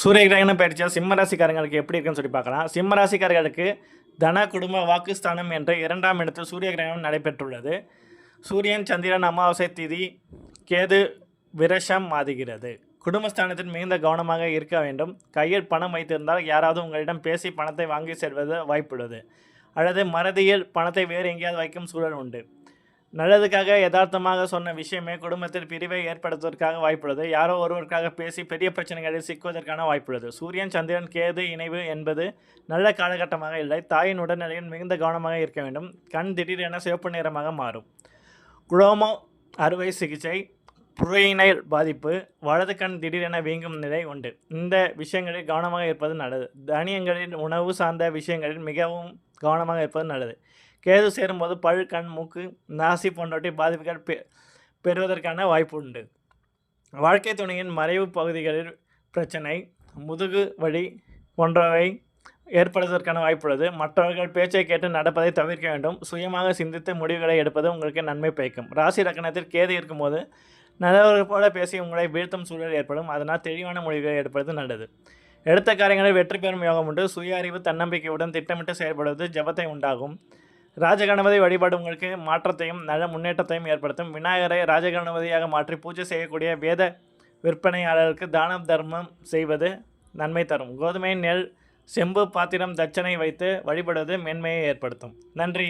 சூரிய கிரகணம் பயிற்சியாக சிம்ம ராசிக்காரங்களுக்கு எப்படி இருக்குன்னு சொல்லி பார்க்கலாம். சிம்ம ராசிக்காரர்களுக்கு தன குடும்ப வாக்குஸ்தானம் என்ற இரண்டாம் இடத்தில் சூரிய கிரகணம் நடைபெற்றுள்ளது. சூரியன் சந்திரன் அமாவாசை திதி கேது விரஷம் ஆதுகிறது குடும்பஸ்தானத்தில் மிகுந்த கவனமாக இருக்க வேண்டும். கையில் பணம் வைத்திருந்தால் யாராவது உங்களிடம் பேசி பணத்தை வாங்கி செல்வது வாய்ப்புள்ளது. அல்லது மறதியில் பணத்தை வேறு எங்கேயாவது வைக்கும் சூழல் உண்டு. நல்லதுக்காக யதார்த்தமாக சொன்ன விஷயமே குடும்பத்தில் பிரிவை ஏற்படுத்துவதற்காக வாய்ப்புள்ளது. யாரோ ஒருவருக்காக பேசி பெரிய பிரச்சனைகளில் சிக்குவதற்கான வாய்ப்புள்ளது. சூரியன் சந்திரன் கேது இணைவு என்பது நல்ல காலகட்டமாக இல்லை. தாயின் உடல்நிலையில் மிகுந்த கவனமாக இருக்க வேண்டும். கண் திடீரென சிவப்பு நிறமாக மாறும். குளோமோ அறுவை சிகிச்சை புகையினைல் பாதிப்பு வலது கண் திடீரென வீங்கும் நிலை உண்டு. இந்த விஷயங்களில் கவனமாக இருப்பது நல்லது. தானியங்களில் உணவு சார்ந்த விஷயங்களில் மிகவும் கவனமாக இருப்பது நல்லது. கேது சேரும்போது பழு கண் மூக்கு நாசி போன்றவற்றை பாதிப்புகள் பெ பெறுவதற்கான வாய்ப்பு உண்டு வாழ்க்கை துணையின் மறைவு பகுதிகளில் பிரச்சனை முதுகு வழி போன்றவை ஏற்படுவதற்கான வாய்ப்புள்ளது. மற்றவர்கள் பேச்சை கேட்டு நடப்பதை தவிர்க்க வேண்டும். சுயமாக சிந்தித்து முடிவுகளை எடுப்பது உங்களுக்கு நன்மை பயக்கும். ராசி ரக்கணத்தில் கேது இருக்கும்போது நல்லவர்கள் போல பேசி உங்களை வீழ்த்தும் சூழல் ஏற்படும். அதனால் தெளிவான முடிவுகளை எடுப்பது நல்லது. எடுத்த காரியங்களில் வெற்றி பெறும் யோகம் உண்டு. சுய அறிவு தன்னம்பிக்கையுடன் திட்டமிட்டு செயல்படுவது ஜபத்தை உண்டாகும். ராஜகணபதி வழிபாடு உங்களுக்கு மாற்றத்தையும் நல்ல முன்னேற்றத்தையும் ஏற்படுத்தும். விநாயகரை ராஜகணபதியாக மாற்றி பூஜை செய்யக்கூடிய வேத விற்பனையாளருக்கு தானம் தர்மம் செய்வது நன்மை தரும். கோதுமை நெல் செம்பு பாத்திரம் தட்சணை வைத்து வழிபடுவது மேன்மையை ஏற்படுத்தும். நன்றி.